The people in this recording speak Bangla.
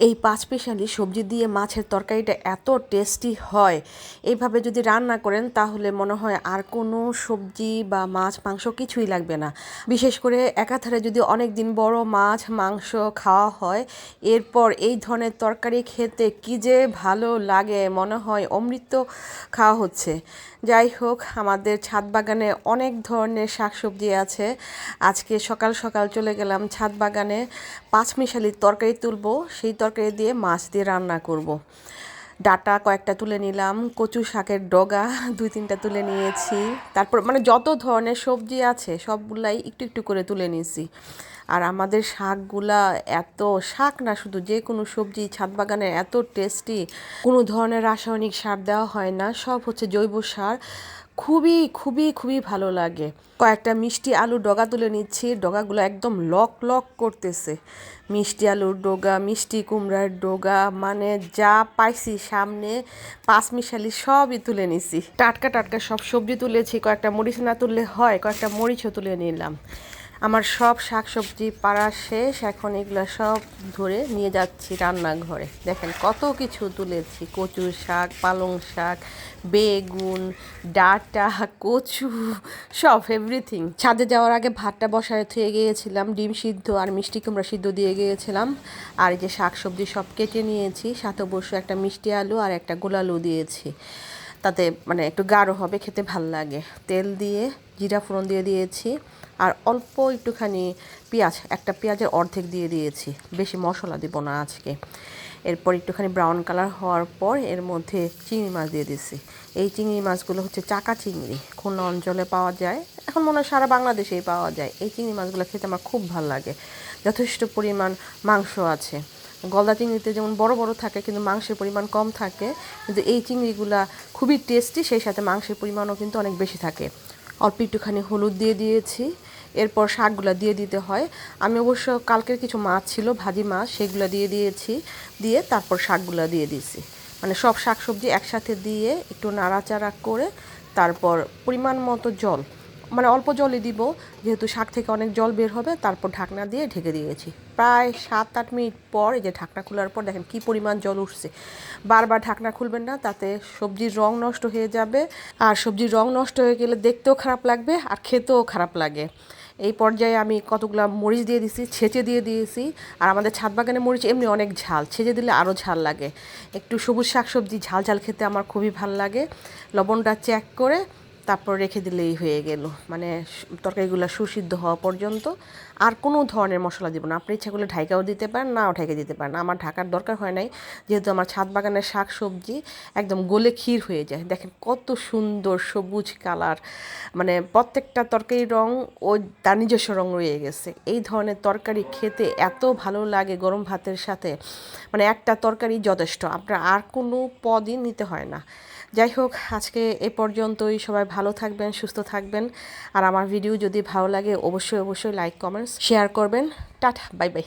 এই পাঁচ পেশালি সবজি দিয়ে মাছের তরকারিটা এত টেস্টি হয়। এইভাবে যদি রান্না করেন, তাহলে মনে হয় আর কোনো সবজি বা মাছ, মাংস কিছুই লাগবে না। বিশেষ করে একাধারে যদি অনেক দিন বড় মাছ, মাংস খাওয়া হয়, এরপর এই ধরনের তরকারি খেতে কি যে ভালো লাগে, মনে হয় অমৃত খাওয়া হচ্ছে। যাই হোক, আমাদের ছাদ বাগানে অনেক ধরনের শাকসবজি আছে। আজকে সকাল সকাল চলে গেলাম ছাদ বাগানে। পাঁচমিশালির তরকারি তুলবো, সেই তরকারি দিয়ে মাছ দিয়ে রান্না করব। ডাটা কয়েকটা তুলে নিলাম, কচু শাকের ডগা দুই তিনটা তুলে নিয়েছি। তারপর মানে যত ধরনের সবজি আছে, সবগুলাই একটু একটু করে তুলে নিয়েছি আর আমাদের শাকগুলা এত, শাক না শুধু যে কোনো সবজি, ছাদ বাগানে এত টেস্টি কোনো ধরনের রাসায়নিক সার দেওয়া হয় না, সব হচ্ছে জৈব সার। খুবই খুবই খুবই ভালো লাগে। কয়েকটা মিষ্টি আলু ডগা তুলে নিচ্ছি। ডগাগুলো একদম লক লক করতেছে। মিষ্টি আলুর ডোগা, মিষ্টি কুমড়ার ডোগা মানে যা পাইছি সামনে পাঁচ মিশালি সবই তুলে নিছি। টাটকা টাটকা সব সবজি তুলেছি। কয়েকটা মরিচ না তুললে হয়, কয়েকটা মরিচও তুলে নিলাম। আমার সব শাকসবজি পাড়া শেষ, এখন এগুলো সব ধরে নিয়ে যাচ্ছি রান্নাঘরে। দেখেন কত কিছু তুলেছি কচু শাক, পালং শাক, বেগুন, ডাটা, কচু, সব এভরিথিং ছাদে যাওয়ার আগে ভাতটা বসায় থুয়ে গিয়েছিলাম, ডিম সিদ্ধ আর মিষ্টি কুমড়া সিদ্ধ দিয়ে গিয়েছিলাম। আর এই যে শাকসবজি সব কেটে নিয়েছি, সাথে অবশ্য একটা মিষ্টি আলু আর একটা গোলালু দিয়েছি। তাতে মানে একটু গাঢ় হবে, খেতে ভালো লাগে। তেল দিয়ে, জিরা ফোড়ন দিয়ে দিয়েছি, আর অল্প একটুখানি পেঁয়াজ, একটা পেঁয়াজের অর্ধেক দিয়ে দিয়েছি। বেশি মশলা দিব না আজকে। এরপর একটুখানি ব্রাউন কালার হওয়ার পর এর মধ্যে চিংড়ি মাছ দিয়ে দিছি এই চিংড়ি মাছগুলো হচ্ছে চাকা চিংড়ি। খুলনা অঞ্চলে পাওয়া যায়, এখন মনে হয় সারা বাংলাদেশেই পাওয়া যায়। এই চিংড়ি মাছগুলো খেতে আমার খুব ভালো লাগে। যথেষ্ট পরিমাণ মাংস আছে। গলদা চিংড়িতে যেমন বড় বড় থাকে, কিন্তু মাংসের পরিমাণ কম থাকে, কিন্তু এই চিংড়িগুলা খুবই টেস্টি সেই সাথে মাংসের পরিমাণও কিন্তু অনেক বেশি থাকে। অল্প একটুখানি হলুদ দিয়ে দিয়েছি, এরপর শাকগুলো দিয়ে দিতে হয়। আমি অবশ্য কালকের কিছু মাছ ছিল, ভাজি মাছ, সেগুলো দিয়ে দিয়েছি, দিয়ে তারপর শাকগুলো দিয়ে দিয়েছি। মানে সব শাক সবজি একসাথে দিয়ে একটু নাড়াচাড়া করে তারপর পরিমাণ মতো জল মানে অল্প জলই দিব, যেহেতু শাক থেকে অনেক জল বের হবে, তারপর ঢাকনা দিয়ে ঢেকে দিয়েছি। প্রায় সাত আট মিনিট পর এই যে ঢাকনা খোলার পর দেখেন কি পরিমাণ জল উঠছে। বারবার ঢাকনা খুলবেন না, তাতে সবজির রং নষ্ট হয়ে যাবে। আর সবজির রং নষ্ট হয়ে গেলে দেখতেও খারাপ লাগবে আর খেতেও খারাপ লাগে। এই পর্যায়ে আমি কতগুলো মরিচ দিয়ে দিছি, ছেঁচে দিয়ে দিয়েছি। আর আমাদের ছাদ বাগানে মরিচ এমনি অনেক ঝাল, ছেঁচে দিলে আরও ঝাল লাগে। একটু সবুজ শাকসবজি ঝাল ঝাল খেতে আমার খুবই ভালো লাগে। লবণটা চেক করে তারপর রেখে দিলেই হয়ে গেল। মানে তরকারিগুলো সুসিদ্ধ হওয়া পর্যন্ত আর কোনো ধরনের মশলা দিব না। আপনি ইচ্ছা করলে ঢাইকাও দিতে পারেন, নাও ঢাইকে দিতে পারেন। আমার ঢাকার দরকার হয় নাই, যেহেতু আমার ছাদ বাগানের শাক সবজি একদম গোলে ক্ষীর হয়ে যায়। দেখেন কত সুন্দর সবুজ কালার মানে প্রত্যেকটা তরকারির রং ও তার নিজস্ব রং রয়ে গেছে। এই ধরনের তরকারি খেতে এত ভালো লাগে গরম ভাতের সাথে। মানে একটা তরকারি যথেষ্ট, আপনার আর কোনো পদই নিতে হয় না। যাই হোক, আজকে এ পর্যন্তই। সবাই ভালো থাকবেন, সুস্থ থাকবেন। আর আমার ভিডিও যদি ভালো লাগে, অবশ্যই অবশ্যই লাইক কমেন্টস শেয়ার করবেন। Tata bye bye